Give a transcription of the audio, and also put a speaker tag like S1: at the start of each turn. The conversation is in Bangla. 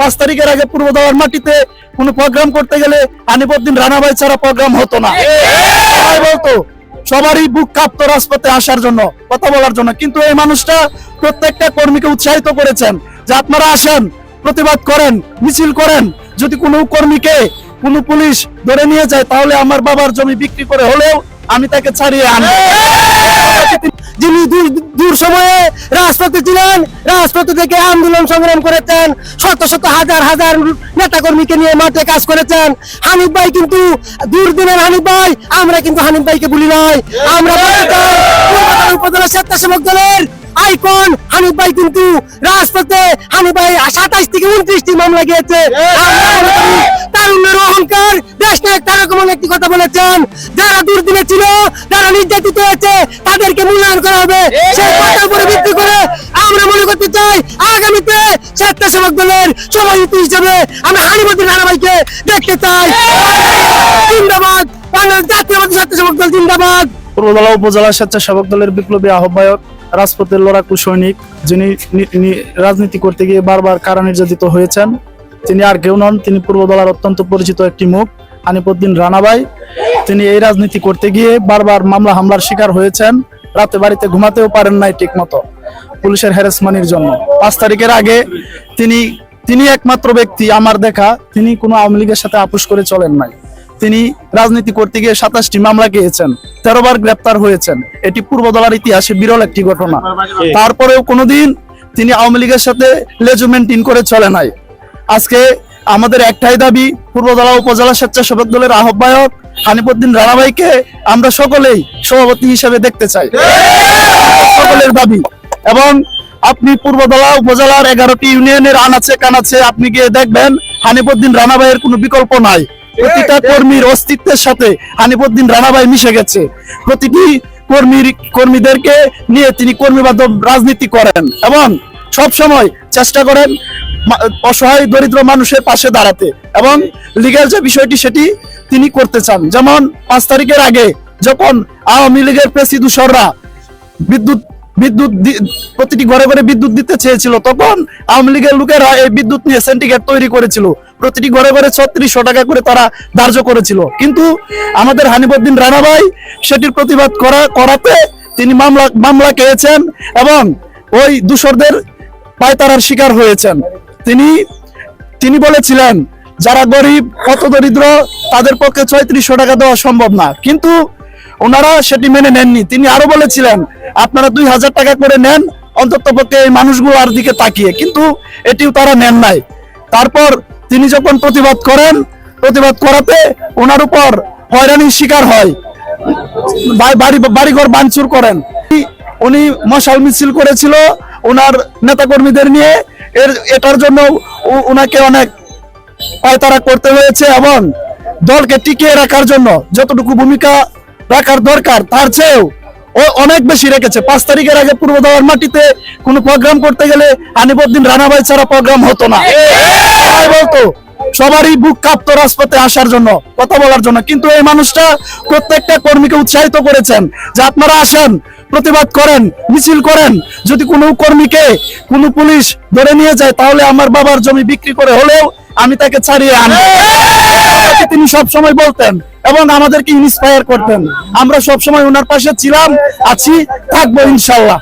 S1: পাঁচ তারিখের আগে পূর্ব দেওয়ার মাটিতে কোনো প্রোগ্রাম করতে গেলে আনিবুদ্দিন রানাভাই ছাড়া প্রোগ্রাম হতো না। বলতো সবারই বুক কাঁপতো রাজপথে আসার জন্য কথা বলার জন্য। কিন্তু এই মানুষটা প্রত্যেকটা কর্মীকে উৎসাহিত করেছেন যে আপনারা আসেন প্রতিবাদ করেন মিছিল করেন। যদি কোনো কর্মীকে কোনো পুলিশ ধরে নিয়ে যায় তাহলে আমার বাবার জমি বিক্রি করে হলেও আমি তাকে ছাড়িয়ে আনব।
S2: রাজপথে ছিলেন, রাজপথে থেকে আন্দোলন সংগ্রাম করেছেন, শত শত হাজার হাজার নেতা কর্মীকে নিয়ে মাঠে কাজ করেছেন। হানিফ ভাই কিন্তু দূর দিনের হানিফ ভাই, আমরা কিন্তু হানিফ ভাইকে ভুলি নাই। আমরা উপজেলা দলের আইকন হানিফ ভাই কিন্তু রাজপথে হানিফ ভাই সাতাইশ থেকে উনত্রিশটি মামলা গিয়েছে। অহংকার দেশ নায়ক একটি কথা বলেছেন, যারা দুর্দিনে ছিল, যারা নির্যাতিত হয়েছে, তাদেরকে মূল্যায়ন করা হবে। সেই কথার উপরে ভিত্তি করে আমরা মনে করতে চাই আগামীতে স্বেচ্ছাসেবক দলের সভাপতি হিসেবে আমরা হানিমতি রানাভাইকে দেখতে চাই। জিন্দাবাদ। বাংলাদেশ জাতীয়বাদী স্বেচ্ছাসেবক দল জিন্দাবাদ।
S1: পূর্বদলা উপজেলা স্বেচ্ছাসেবক দলের বিপ্লবী আহ্বায়ক, রাজপথের লড়াকু সৈনিক, যিনি রাজনীতি করতে গিয়ে বারবার কারা নির্যাতিত হয়েছেন, তিনি আর কেউ নন, তিনি পূর্বদলার অত্যন্ত পরিচিত একটি মুখ হানিফুদ্দিন রানাবাই তিনি এই রাজনীতি করতে গিয়ে বারবার মামলা হামলার শিকার হয়েছেন, রাতে বাড়িতে ঘুমাতেও পারেন নাই ঠিক মতো পুলিশের হ্যারাসমানির জন্য। পাঁচ তারিখের আগে তিনি তিনি একমাত্র ব্যক্তি আমার দেখা, তিনি কোনো আওয়ামী লীগের সাথে আপোষ করে চলেন নাই। তিনি রাজনীতি করতে গিয়ে সাতাশটি মামলা গিয়েছেন তেরো বার গ্রেপ্তার হয়েছেন। এটি পূর্বদলার ইতিহাসে বিরল একটি ঘটনা। তারপরেও কোনোদিন তিনি আওয়ামী লীগের সাথে লেজু মেনটেন করে চলে নাই। আজকে আমাদের একটাই দাবি পূর্বদলা উপজেলা স্বেচ্ছাসেবক দলের আহ্বায়ক হানিফুদ্দিন রানাভাইকে আমরা সকলেই সভাপতি হিসেবে দেখতে চাই। সকলের দাবি। এবং আপনি পূর্বদলা উপজেলার এগারোটি ইউনিয়নের আনাচে কানাচে আপনি গিয়ে দেখবেন হানিফুদ্দিন রানাভাইয়ের কোনো বিকল্প নাই। প্রতিটা কর্মীর অস্তিত্বের সাথে হানিফুদ্দিন রানাভাই মিশে গেছে। প্রতিটি কর্মীর কর্মীদেরকে নিয়ে তিনি কর্মী বান্ধব রাজনীতি করেন এবং সব সময় চেষ্টা করেন অসহায় দরিদ্র মানুষের পাশে দাঁড়াতে এবং লিগের যে বিষয়টি সেটি তিনি করতে চান। যেমন পাঁচ তারিখের আগে যখন আওয়ামী লীগের প্রেসি দূষররা বিদ্যুৎ বিদ্যুৎ প্রতিটি ঘরে ঘরে বিদ্যুৎ দিতে চেয়েছিল। তখন আওয়ামী লীগের লোকেরা এই বিদ্যুৎ নিয়ে সিন্ডিকেট তৈরি করেছিল। প্রতিটি ঘরে ঘরে ছত্রিশশো টাকা করে তারা ধার্য করেছিল। কিন্তু আমাদের হানিবুদ্দিন রানাভাই সেটির প্রতিবাদ করা, করাতে তিনি মামলা মামলা খেয়েছেন এবং ওই দূষরদের পায়তারার শিকার হয়েছেন। তিনি তিনি বলেছিলেন, যারা গরিব কত দরিদ্র তাদের পক্ষে ছয়ত্রিশশো টাকা দেওয়া সম্ভব না। কিন্তু ওনারা সেটি মেনে নেননি। তিনি আরও বলেছিলেন, আপনারা দুই হাজার টাকা করে নেন, অন্তত পক্ষে এই মানুষগুলোর দিকে তাকিয়ে। কিন্তু এটিও তারা নেন নাই। তারপর তিনি যখন প্রতিবাদ করেন, প্রতিবাদ করাতে ওনার উপর হয়রানির শিকার হয়। বাড়ি বাড়িঘর ভাঙচুর করেন। উনি মশাল মিছিল করেছিল ওনার নেতাকর্মীদের নিয়ে। এর, এটার জন্য উনাকে অনেক পায়তারা করতে হয়েছে এবং দলকে টিকিয়ে রাখার জন্য যতটুকু ভূমিকা রাখার দরকার তার চেয়েও ও অনেক বেশি রেখেছে। পাঁচ তারিখের আগে পূর্ব দেওয়ার মাটিতে কোনো প্রোগ্রাম করতে গেলে আনিবুদ্দিন রানাভাই ছাড়া প্রোগ্রাম হতো না। বলতো সবারই বুক কাঁপতো রাজপথে আসার জন্য কথা বলার জন্য। কিন্তু এই মানুষটা প্রত্যেকটা কর্মীকে উৎসাহিত করেছেন যে আপনারা আসেন প্রতিবাদ করেন মিছিল করেন। যদি কোনো কর্মীকে কোনো পুলিশ ধরে নিয়ে যায় তাহলে আমার বাবার জমি বিক্রি করে হলেও আমি তাকে ছাড়িয়ে আনব। তিনি সব সময় বলতেন। এবং আমাদেরকে ইন্সপায়ার করতেন। আমরা সবসময় ওনার পাশে ছিলাম আছি থাকব ইনশাল্লাহ।